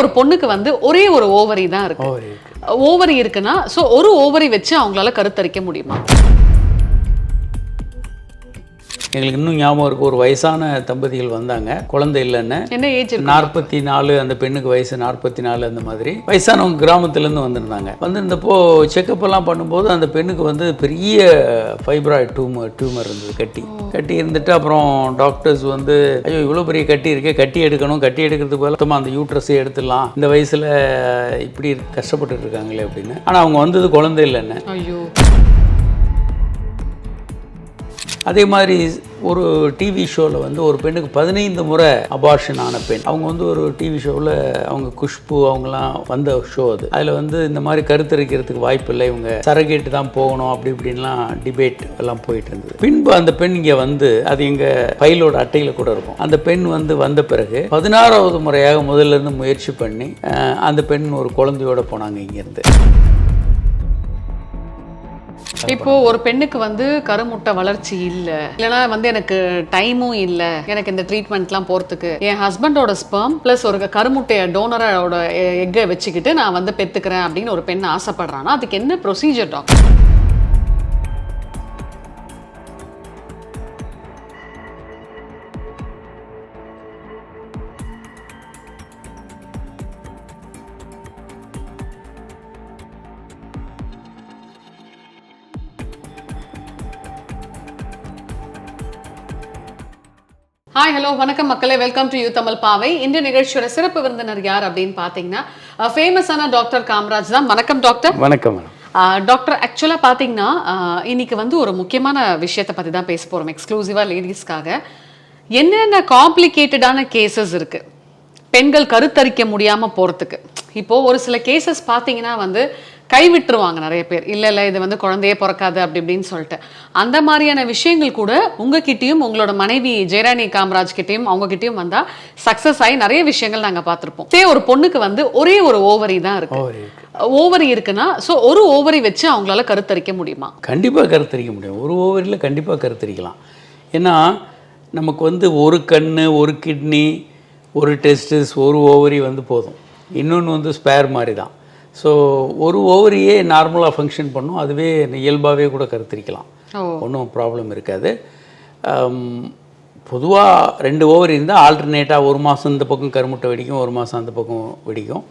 ஒரு பொண்ணுக்கு வந்து ஒரே ஒரு ஓவரி தான் இருக்கு. ஓவரி இருக்கு. ஓவரி இருக்குன்னா சோ ஒரு ஓவரி வச்சு அவங்களால கருத்தரிக்க முடியுமா? எங்களுக்கு இன்னும் ஞாபகம் இருக்கு ஒரு வயசான தம்பதிகள் வந்தாங்க. குழந்தை இல்லைன்னு. என்ன ஏஜ் நாற்பத்தி நாலு அந்த பெண்ணுக்கு வயசு நாற்பத்தி நாலு அந்த மாதிரி. வயசானவங்க கிராமத்துலேருந்து வந்திருந்தாங்க. வந்திருந்தப்போ செக்கப் எல்லாம் பண்ணும்போது அந்த பெண்ணுக்கு வந்து பெரிய ஃபைப்ராய்டு டியூமர் டியூமர் இருந்தது கட்டி. கட்டி இருந்துட்டு அப்புறம் டாக்டர்ஸ் வந்து ஐயோ இவ்வளோ பெரிய கட்டி இருக்கே கட்டி எடுக்கணும் கட்டி எடுக்கிறதுக்கு மொத்தமா அந்த யூட்ரஸே எடுத்துடலாம். இந்த வயசில் இப்படி கஷ்டப்பட்டுட்டு இருக்காங்களே அப்படின்னு. ஆனால் அவங்க வந்தது குழந்தை இல்லைன்னு. ஐயோ. அதே மாதிரி ஒரு டிவி ஷோவில் வந்து ஒரு பெண்ணுக்கு பதினைந்து முறை அபார்ஷன் ஆன பெண். அவங்க வந்து ஒரு டிவி ஷோவில் அவங்க குஷ்பு அவங்கலாம் வந்த ஷோ அது. அதில் வந்து இந்த மாதிரி கருத்தரிக்கிறதுக்கு வாய்ப்பு இல்லை. இவங்க சரகேட்டு தான் போகணும் அப்படி இப்படின்லாம் டிபேட் எல்லாம் போயிட்டு இருந்தது. பின்பு அந்த பெண் இங்கே வந்து அது எங்கள் ஃபைலோட அட்டையில் கூட இருக்கும். அந்த பெண் வந்து வந்த பிறகு பதினாறாவது முறையாக முதல்ல இருந்து முயற்சி பண்ணி அந்த பெண் ஒரு குழந்தையோட போனாங்க இங்கேருந்து. இப்போ ஒரு பெண்ணுக்கு வந்து கருமுட்டை வளர்ச்சி இல்ல. இல்லனா வந்து எனக்கு டைமும் இல்ல. எனக்கு இந்த ட்ரீட்மெண்ட்லாம் போறதுக்கு. என் ஹஸ்பண்டோட ஸ்பெர்ம் பிளஸ் ஒரு கருமுட்டைய டோனரோட எக்கை வச்சுக்கிட்டு நான் வந்து பெத்துக்கிறேன் அப்படின்னு ஒரு பெண் ஆசைப்படுறான்னா அதுக்கு என்ன ப்ரொசீஜர் டாக்டர் ஹாய் ஹலோ வணக்கம் மக்களே. வெல்கம் டு யூ தமிழ் பாவை இந்த நிகழ்ச்சியோட சிறப்பு விருந்தினர் யார் அப்படின்னு பார்த்தீங்கன்னா ஃபேமஸான டாக்டர் காமராஜ் தான். வணக்கம் டாக்டர் வணக்கம் டாக்டர் ஆக்சுவலாக பார்த்தீங்கன்னா இன்னைக்கு வந்து ஒரு முக்கியமான விஷயத்தை பற்றி தான் பேச போகிறோம் எக்ஸ்க்ளூசிவாக லேடிஸ்க்காக என்னென்ன காம்ப்ளிகேட்டடான கேசஸ் இருக்கு? பெண்கள் கருத்தரிக்க முடியாமல் போகிறதுக்கு இப்போ ஒரு சில கேசஸ் பார்த்தீங்கன்னா வந்து கைவிட்டுருவாங்க நிறைய பேர். இல்லை இல்லை இது வந்து குழந்தையே பிறக்காது அப்படி இப்படின்னு சொல்லிட்டு. அந்த மாதிரியான விஷயங்கள் கூட உங்ககிட்டயும் உங்களோட மனைவி ஜெயராணி காமராஜ் கிட்டயும் அவங்க கிட்டயும் வந்தா சக்சஸ் ஆகி நிறைய விஷயங்கள் நாங்க பார்த்திருப்போம். சே ஒரு பொண்ணுக்கு வந்து ஒரே ஒரு ஓவரி தான் இருக்கு. ஓவரி இருக்கு. ஓவரி இருக்குன்னா ஸோ ஒரு ஓவரி வச்சு அவங்களால கருத்தரிக்க முடியுமா? கண்டிப்பாக கருத்தரிக்க முடியும். ஒரு ஓவரில் கண்டிப்பாக கருத்தரிக்கலாம். ஏன்னா நமக்கு வந்து ஒரு கண் ஒரு கிட்னி ஒரு டெஸ்டிஸ் ஒரு ஓவரி வந்து போதும். இன்னொன்று வந்து ஸ்பேர் மாதிரி தான். ஸோ ஒரு ஓவரியே நார்மலாக ஃபங்க்ஷன் பண்ணும். அதுவே இயல்பாகவே கூட கருத்தரிக்கலாம். ஒன்றும் ப்ராப்ளம் இருக்காது. பொதுவாக ரெண்டு ஓவரி இருந்தால் ஆல்டர்னேட்டாக ஒரு மாதம் இந்த பக்கம் கருமுட்டை வெடிக்கும் ஒரு மாதம் அந்த பக்கம் வெடிக்கும்.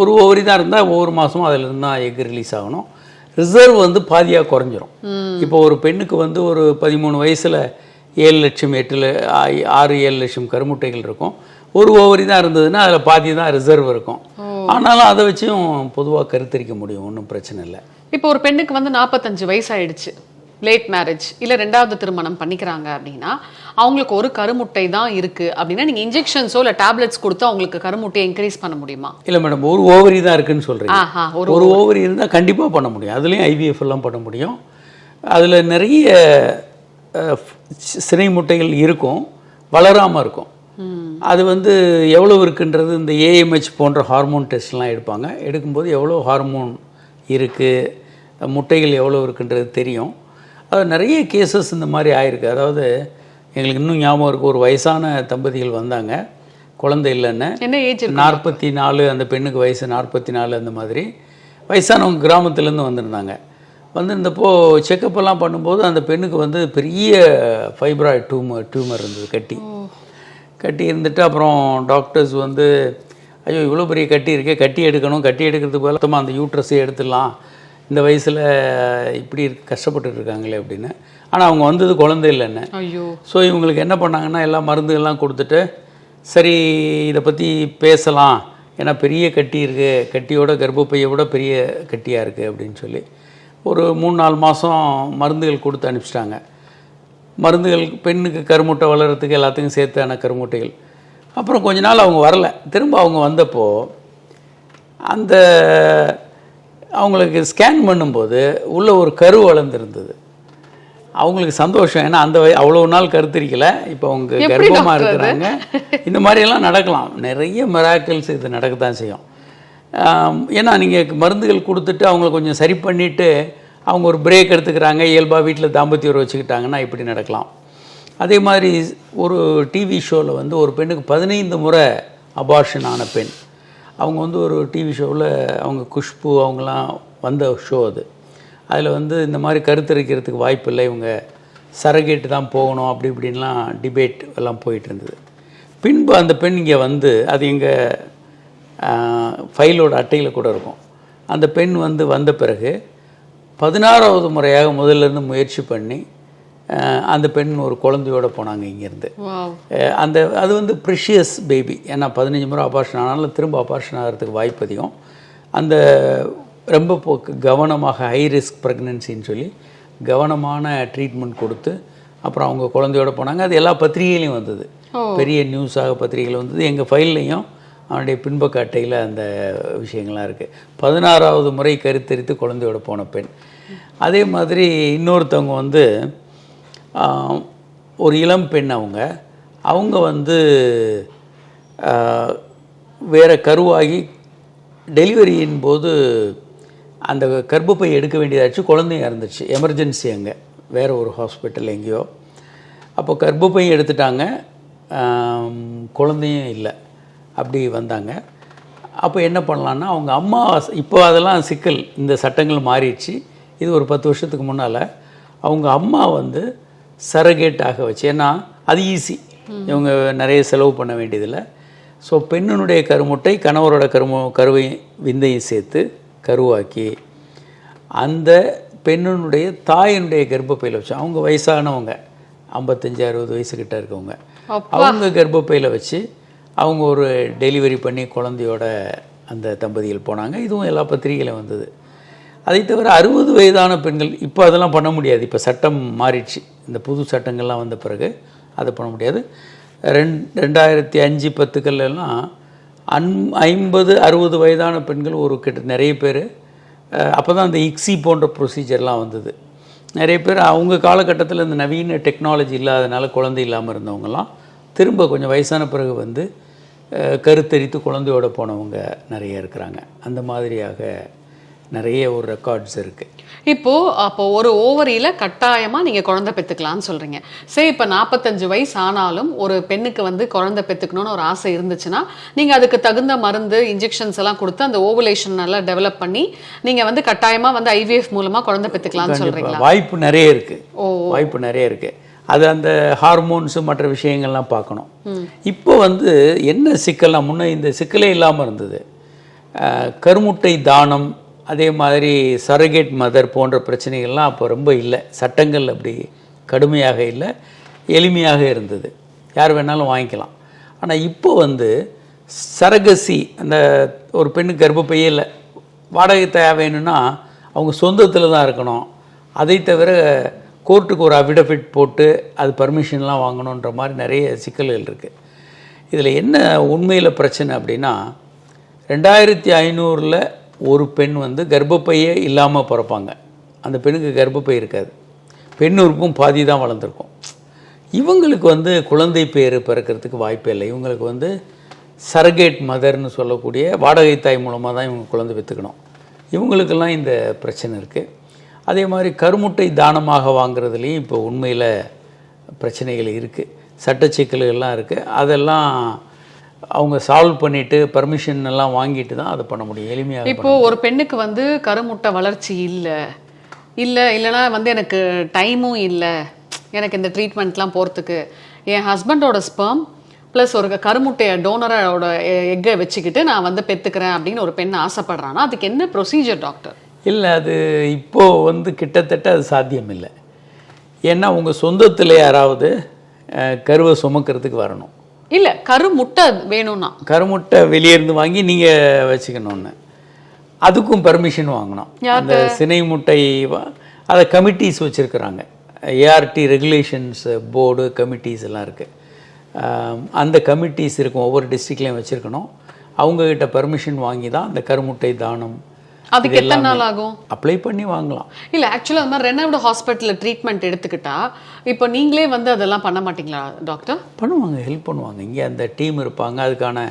ஒரு ஓவரி தான் இருந்தால் ஒவ்வொரு மாதமும் அதில் இருந்தால் எக் ரிலீஸ் ஆகணும். ரிசர்வ் வந்து பாதியாக குறைஞ்சிரும். இப்போ ஒரு பெண்ணுக்கு வந்து ஒரு பதிமூணு வயசில் ஏழு லட்சம் எட்டு ஆறு ஏழு லட்சம் கருமுட்டைகள் இருக்கும். ஒரு ஓவரி தான் இருந்ததுன்னா அதில் பாதி தான் ரிசர்வ் இருக்கும். ஆனாலும் அதை வச்சும் பொதுவாக கருத்தரிக்க முடியும். ஒன்றும் பிரச்சனை இல்லை. இப்போ ஒரு பெண்ணுக்கு வந்து நாற்பத்தஞ்சு வயசு ஆயிடுச்சு லேட் மேரேஜ் இல்ல ரெண்டாவது திருமணம் பண்ணிக்கிறாங்க அப்படின்னா அவங்களுக்கு ஒரு கருமுட்டை தான் இருக்கு அப்படின்னா நீங்க இன்ஜெக்ஷன்ஸோ இல்ல டேப்லெட்ஸ் கொடுத்து அவங்களுக்கு கருமுட்டையை இன்க்ரீஸ் பண்ண முடியுமா? இல்லை மேடம் ஒரு ஓவரி தான் இருக்குன்னு சொல்கிறீங்க ஆஹா ஒரு ஓவரி இருந்தால் கண்டிப்பாக பண்ண முடியும். அதுலேயும் ஐவிஎஃப் எல்லாம் பண்ண முடியும். அதில் நிறைய சினை முட்டைகள் இருக்கும். வளராமல் இருக்கும். அது வந்து எவ்வளோ இருக்குன்றது இந்த ஏஎம்ஹெச் போன்ற ஹார்மோன் டெஸ்ட்லாம் எடுப்பாங்க. எடுக்கும்போது எவ்வளோ ஹார்மோன் இருக்குது முட்டைகள் எவ்வளோ இருக்குன்றது தெரியும். அது நிறைய கேசஸ் இந்த மாதிரி ஆயிருக்கு. அதாவது எங்களுக்கு இன்னும் ஞாபகம் இருக்குது ஒரு வயசான தம்பதிகள் வந்தாங்க. குழந்தை இல்லைன்னு. என்ன ஏஜ் நாற்பத்தி நாலு அந்த பெண்ணுக்கு வயசு நாற்பத்தி நாலு அந்த மாதிரி. வயசானவங்க கிராமத்துலேருந்து வந்திருந்தாங்க. வந்திருந்தப்போ செக்கப் எல்லாம் பண்ணும்போது அந்த பெண்ணுக்கு வந்து பெரிய ஃபைப்ராய்டு டியூமர் டியூமர் இருந்தது கட்டி. கட்டி இருந்துட்டு அப்புறம் டாக்டர்ஸ் வந்து ஐயோ இவ்வளோ பெரிய கட்டி இருக்கே கட்டி எடுக்கணும் கட்டி எடுக்கிறதுக்கு பதிலா அந்த யூட்ரஸே எடுத்துடலாம். இந்த வயசில் இப்படி கஷ்டப்பட்டுட்டு இருக்காங்களே அப்படின்னு. ஆனால் அவங்க வந்தது குழந்தை இல்லைன்னு ஐயோ. ஸோ இவங்களுக்கு என்ன பண்ணாங்கன்னா எல்லா மருந்துகள்லாம் கொடுத்துட்டு சரி இதை பற்றி பேசலாம். ஏன்னா பெரிய கட்டி இருக்குது கட்டியோட கர்ப்பப்பையை விட பெரிய கட்டியாக இருக்குது அப்படின்னு சொல்லி ஒரு மூணு நாலு மாதம் மருந்துகள் கொடுத்து அனுப்பிச்சிட்டாங்க. மருந்துகள் பெண்ணுக்கு கருமுட்டை வளர்கிறதுக்கு எல்லாத்துக்கும் சேர்த்தான கருமுட்டைகள். அப்புறம் கொஞ்ச நாள் அவங்க வரல. திரும்ப அவங்க வந்தப்போ அந்த அவங்களுக்கு ஸ்கேன் பண்ணும்போது உள்ள ஒரு கரு வளர்ந்துருந்தது. அவங்களுக்கு சந்தோஷம். ஏன்னா அந்த அவ்வளவு நாள் கருத்திரிக்கல. இப்போ அவங்க கர்ப்பமாக? இருக்கிறாங்க. இந்த மாதிரியெல்லாம் நடக்கலாம். நிறைய மிராக்கிள்ஸ் இது நடக்கத்தான் செய்யும். ஆம், ஏன்னா நீங்கள் மருந்துகள் கொடுத்துட்டு அவங்கள கொஞ்சம் சரி பண்ணிவிட்டு அவங்க ஒரு பிரேக் எடுத்துக்கிறாங்க இயல்பாக வீட்டில் தாம்பத்திய உறவு வச்சுக்கிட்டாங்கன்னா இப்படி நடக்கலாம். அதே மாதிரி ஒரு டிவி ஷோவில் வந்து ஒரு பெண்ணுக்கு பதினைந்து முறை அபார்ஷன் ஆன பெண். அவங்க வந்து ஒரு டிவி ஷோவில் அவங்க குஷ்பு அவங்களாம் வந்த ஷோ அது. அதில் வந்து இந்த மாதிரி கருத்தரிக்கிறதுக்கு வாய்ப்பு இல்லை இவங்க சரகேட்டு தான் போகணும் அப்படி இப்படின்லாம் டிபேட் எல்லாம் போயிட்டு இருந்தது. பின்பு அந்த பெண் இங்கே வந்து அது எங்கள் ஃபைலோட அட்டையில் கூட இருக்கும். அந்த பெண் வந்து வந்த பிறகு பதினாறாவது முறையாக முதல்ல இருந்து முயற்சி பண்ணி அந்த பெண் ஒரு குழந்தையோட போனாங்க இங்கேருந்து. அந்த அது வந்து ப்ரிஷியஸ் பேபி ஏன்னா பதினஞ்சு முறை ஆபார்ஷன் ஆனாலும் திரும்ப ஆபார்ஷன் ஆகிறதுக்கு வாய்ப்பு அதிகம். அந்த ரொம்ப போ- கவனமாக ஹை ரிஸ்க் ப்ரெக்னென்சின்னு சொல்லி கவனமான ட்ரீட்மெண்ட் கொடுத்து அப்புறம் அவங்க குழந்தையோட போனாங்க. அது எல்லா பத்திரிகையிலையும் வந்தது. பெரிய நியூஸாக பத்திரிகையில் வந்தது. எங்கள் ஃபைல்லையும் அவனுடைய பின்பக்க அட்டையில் அந்த விஷயங்கள்லாம் இருக்குது பதினாறாவது முறை கருத்தரித்து குழந்தையோட போன பெண். அதே மாதிரி இன்னொருத்தவங்க வந்து ஒரு இளம் பெண் அவங்க. அவங்க வந்து வேறு கருவாகி டெலிவரியின் போது அந்த கர்ப்பப்பை எடுக்க வேண்டியதாச்சு குழந்தையும் இறந்துச்சு எமர்ஜென்சி அங்கே. வேறு ஒரு ஹாஸ்பிட்டல் எங்கேயோ. அப்போ கர்ப்பப்பையும் எடுத்துட்டாங்க. குழந்தையும் இல்லை. அப்படி வந்தாங்க. அப்போ என்ன பண்ணலான்னா அவங்க அம்மா இப்போ அதெல்லாம் சிக்கல். இந்த சட்டங்கள் மாறிடுச்சு. இது ஒரு பத்து வருஷத்துக்கு முன்னால் அவங்க அம்மா வந்து சரகேட்டாக வச்சு ஏன்னா அது ஈஸி இவங்க நிறைய செலவு பண்ண வேண்டியதில்லை. ஸோ பெண்ணினுடைய கருமுட்டை கணவரோட கருமு கருவை விந்தையும் சேர்த்து கருவாக்கி அந்த பெண்ணினுடைய தாயினுடைய கர்ப்பப்பையில் வச்சு அவங்க வயசானவங்க ஐம்பத்தஞ்சு அறுபது வயசுக்கிட்ட இருக்கவங்க அவங்க கர்ப்பப்பையில் வச்சு அவங்க ஒரு டெலிவரி பண்ணி குழந்தையோட அந்த தம்பதிகள் போனாங்க. இதுவும் எல்லா பத்திரிகையிலும் வந்தது. அதை தவிர அறுபது வயதான பெண்கள் இப்போ அதெல்லாம் பண்ண முடியாது. இப்போ சட்டம் மாறிடுச்சு. இந்த புது சட்டங்கள்லாம் வந்த பிறகு அதை பண்ண முடியாது. ரெண் ரெண்டாயிரத்தி அஞ்சு பத்துக்கள்லாம் அன் ஐம்பது அறுபது வயதான பெண்கள் ஒரு கிட்ட நிறைய பேர் அப்போ தான் அந்த இக்ஸி போன்ற ப்ரொசீஜர்லாம் வந்தது. நிறைய பேர் அவங்க காலகட்டத்தில் இந்த நவீன டெக்னாலஜி இல்லாதனால குழந்தை இல்லாமல் இருந்தவங்கலாம் திரும்ப கொஞ்சம் வயசான பிறகு வந்து கருத்தரித்து குழந்தையோட போனவங்க நிறைய இருக்கிறாங்க. அந்த மாதிரியாக நிறைய ஒரு ரெக்கார்ட்ஸ் இருக்குது இப்போ அப்போ ஒரு ஓவரியில கட்டாயமா நீங்க குழந்தை பெத்துக்கலாம்னு சொல்றீங்க. சரி இப்ப நாற்பத்தஞ்சு வயசு ஆனாலும் ஒரு பெண்ணுக்கு வந்து குழந்தை பெத்துக்கணும்னு ஒரு ஆசை இருந்துச்சுன்னா நீங்க அதுக்கு தகுந்த மருந்து இன்ஜெக்ஷன்ஸ் எல்லாம் கொடுத்து அந்த ஓவுலேஷன் நல்லா டெவலப் பண்ணி நீங்க வந்து கட்டாயமா வந்து ஐவிஎஃப் மூலமா குழந்தை பெத்துக்கலாம்னு சொல்றீங்களா? வாய்ப்பு நிறைய இருக்குது வாய்ப்பு நிறைய இருக்குது அது அந்த ஹார்மோன்ஸு மற்ற விஷயங்கள்லாம் பார்க்கணும். இப்போ வந்து என்ன சிக்கல்னா முன்ன இந்த சிக்கலே இல்லாமல் இருந்தது. கருமுட்டை தானம் அதே மாதிரி சரகேட் மதர் போன்ற பிரச்சனைகள்லாம் அப்போ ரொம்ப இல்லை. சட்டங்கள் அப்படி கடுமையாக இல்லை எளிமையாக இருந்தது. யார் வேணாலும் வாங்கிக்கலாம். ஆனால் இப்போ வந்து சரகசி அந்த ஒரு பெண்ணுக்கு கர்ப்பப்பையே இல்லை. வாடகை தேவை வேணும்னா அவங்க சொந்தத்தில் தான் இருக்கணும். அதை தவிர கோர்ட்டுக்கு ஒரு அஃபிடவிட் போட்டு அது பர்மிஷன்லாம் வாங்கணுன்ற மாதிரி நிறைய சிக்கல்கள் இருக்குது இதில் என்ன உண்மையில் பிரச்சனை அப்படின்னா ரெண்டாயிரத்தி ஐநூறில் ஒரு பெண் வந்து கர்ப்பப்பையே இல்லாமல் பிறப்பாங்க. அந்த பெண்ணுக்கு கர்ப்பப்பை இருக்காது. பெண் உறுப்பும் பாதி தான் வளர்ந்துருக்கும். இவங்களுக்கு வந்து குழந்தை பேர் பிறக்கிறதுக்கு வாய்ப்பே இல்லை. இவங்களுக்கு வந்து சரகேட் மதர்னு சொல்லக்கூடிய வாடகை தாய் மூலமாக தான் இவங்க குழந்தை பெற்றுக்கணும். இவங்களுக்கெல்லாம் இந்த பிரச்சனை இருக்குது அதே மாதிரி கருமுட்டை தானமாக வாங்குறதுலேயும் இப்போ உண்மையில் பிரச்சனைகள் இருக்குது சட்ட சிக்கல்கள்லாம் இருக்குது அதெல்லாம் அவங்க சால்வ் பண்ணிவிட்டு பர்மிஷன் எல்லாம் வாங்கிட்டு தான் அதை பண்ண முடியும். எளிமையாக இப்போ ஒரு பெண்ணுக்கு வந்து கருமுட்டை வளர்ச்சி இல்லை. இல்லை இல்லைன்னா வந்து எனக்கு டைமும் இல்லை. எனக்கு இந்த ட்ரீட்மெண்ட்லாம் போகிறதுக்கு என் ஹஸ்பண்டோட ஸ்பெர்ம் ப்ளஸ் ஒரு கருமுட்டையை டோனரோட எக்கை வச்சுக்கிட்டு நான் வந்து பெற்றுக்கிறேன் அப்படின்னு ஒரு பெண் ஆசைப்படுறான்னா அதுக்கு என்ன ப்ரொசீஜர் டாக்டர் இல்லை அது இப்போது வந்து கிட்டத்தட்ட அது சாத்தியம் இல்லை ஏன்னா உங்கள் சொந்தத்தில் யாராவது கருவை சுமக்கிறதுக்கு வரணும். இல்லை கருமுட்டை வேணும்னா. கருமுட்டை வெளியேருந்து வாங்கி நீங்கள் வச்சுக்கணும்னு. அதுக்கும் பர்மிஷன் வாங்கணும். அந்த சினை முட்டை அதை கமிட்டிஸ் வச்சுருக்குறாங்க. ஏஆர்டி ரெகுலேஷன்ஸ் போர்டு கமிட்டிஸ் எல்லாம் இருக்குது அந்த கமிட்டிஸ் இருக்கும் ஒவ்வொரு டிஸ்ட்ரிக்ட்லேயும் வச்சுருக்கணும். அவங்கக்கிட்ட பர்மிஷன் வாங்கி தான் அந்த கருமுட்டை தானம் அதுக்கு எத்தனை நாள் ஆகும்? அப்ளை பண்ணி வாங்கலாம். இல்லை ஆக்சுவலாக அது மாதிரி ரெனாவ்டு ஹாஸ்பிட்டலில் ட்ரீட்மெண்ட் எடுத்துக்கிட்டா இப்போ நீங்களே வந்து அதெல்லாம் பண்ண மாட்டீங்களா டாக்டர் பண்ணுவாங்க ஹெல்ப் பண்ணுவாங்க. இங்கே அந்த டீம் இருப்பாங்க அதுக்கான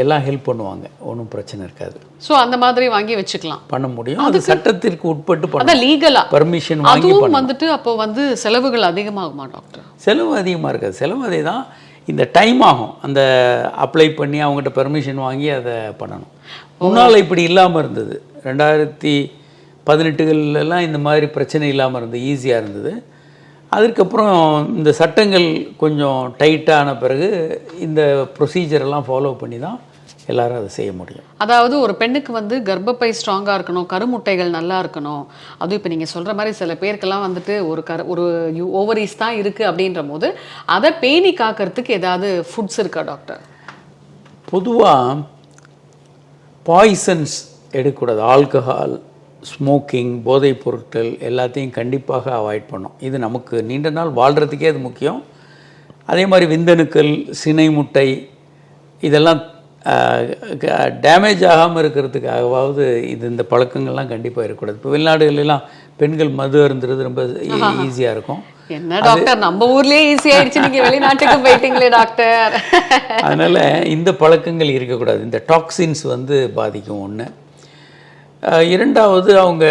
எல்லாம் ஹெல்ப் பண்ணுவாங்க. ஒன்றும் பிரச்சனை இருக்காது. ஸோ அந்த மாதிரி வாங்கி வச்சுக்கலாம். பண்ண முடியும். அது சட்டத்திற்கு உட்பட்டு பண்ண லீகலா பர்மிஷன் வாங்கி வந்துட்டு அப்போ வந்து செலவுகள் அதிகமாகுமா டாக்டர் செலவு அதிகமாக இருக்காது. செலவு அதே தான் இந்த டைம் ஆகும். அந்த அப்ளை பண்ணி அவங்ககிட்ட பெர்மிஷன் வாங்கி அதை பண்ணணும். முன்னால் இப்படி இல்லாமல் இருந்தது. ரெண்டாயிரத்தி பதினெட்டுகள்லாம் இந்த மாதிரி பிரச்சனை இல்லாமல் இருந்தது. ஈஸியாக இருந்தது. அதுக்கப்புறம் இந்த சட்டங்கள் கொஞ்சம் டைட்டான பிறகு இந்த ப்ரொசீஜர் எல்லாம் ஃபாலோ பண்ணி தான் எல்லாரும் அதை செய்ய முடியும். அதாவது ஒரு பெண்ணுக்கு வந்து கர்ப்பப்பை ஸ்ட்ராங்காக இருக்கணும் கருமுட்டைகள் நல்லா இருக்கணும். அதுவும் இப்போ நீங்கள் சொல்கிற மாதிரி சில பேருக்கெல்லாம் வந்துட்டு ஒரு கரு ஒரு ஓவரிஸ் தான் இருக்குது அப்படின்ற போது அதை பேணி காக்கிறதுக்கு ஏதாவது ஃபுட்ஸ் இருக்கா டாக்டர் பொதுவாக பாய்சன்ஸ் எடுக்கக்கூடாது. ஆல்கஹால் ஸ்மோக்கிங் போதைப் பொருட்கள் எல்லாத்தையும் கண்டிப்பாக அவாய்ட் பண்ணும் இது நமக்கு நீண்ட நாள் வாழ்கிறதுக்கே அது முக்கியம். அதே மாதிரி விந்தணுக்கள் சினை முட்டை இதெல்லாம் டேமேஜ் ஆகாமல் இருக்கிறதுக்காகவாவது இது இந்த பழக்கங்கள்லாம் கண்டிப்பாக இருக்கக்கூடாது. இப்போ வெளிநாடுகளெல்லாம் பெண்கள் மது அருந்துறது ரொம்ப ஈஸியாக இருக்கும். என்ன டாக்டர் நம்ம ஊர்லயே ஈஸி ஆயிடுச்சு. நீங்க வெளிநாட்டுக்கு போயிட்டீங்களே டாக்டர் அதனால் இந்த பழக்கங்கள் இருக்கக்கூடாது. இந்த டாக்ஸின்ஸ் வந்து பாதிக்கும் ஒன்று இரண்டாவது அவங்க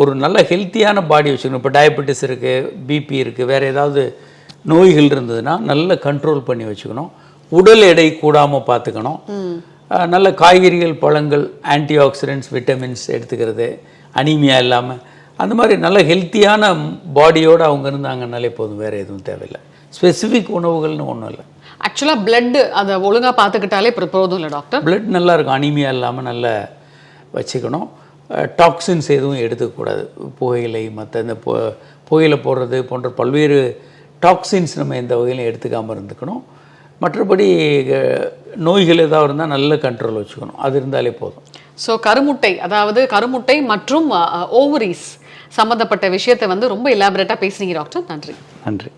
ஒரு நல்ல ஹெல்த்தியான பாடி வச்சுக்கணும். இப்போ டயபெட்டிஸ் இருக்குது பிபி இருக்குது வேறு ஏதாவது நோய்கள் இருந்ததுன்னா நல்ல கண்ட்ரோல் பண்ணி வச்சுக்கணும். உடல் எடை கூடாமல் பார்த்துக்கணும். நல்ல காய்கறிகள் பழங்கள் ஆன்டி ஆக்சிடென்ட்ஸ் விட்டமின்ஸ் எடுத்துக்கிறது அனீமியா இல்லாமல் அந்த மாதிரி நல்ல ஹெல்த்தியான பாடியோடு அவங்க இருந்தாங்கன்னாலே போதும் வேறு எதுவும் தேவையில்லை. ஸ்பெசிஃபிக் உணவுகள்னு ஒன்றும் இல்லை. ஆக்சுவலா பிளட் அதை ஒழுங்கா பார்த்துக்கிட்டாலே போதும் இல்லை டாக்டர் பிளட் நல்லா இருக்கும் அனீமியா இல்லாமல் நல்லா வச்சுக்கணும். டாக்ஸின்ஸ் எதுவும் எடுத்துக்கக்கூடாது. புகையிலை மற்ற இந்த பு புகையிலை போடுறது போன்ற பல்வேறு டாக்ஸின்ஸ் நம்ம எந்த வகையிலும் எடுத்துக்காமல் இருந்துக்கணும். மற்றபடி நோய்கள் ஏதாவது இருந்தால் நல்ல கண்ட்ரோல் வச்சுக்கணும். அது இருந்தாலே போதும். ஸோ கருமுட்டை அதாவது கருமுட்டை மற்றும் ஓவரிஸ் சம்மந்தப்பட்ட விஷயத்தை வந்து ரொம்ப இலாபரேட்டாக பேசுனீங்க டாக்டர் நன்றி. நன்றி.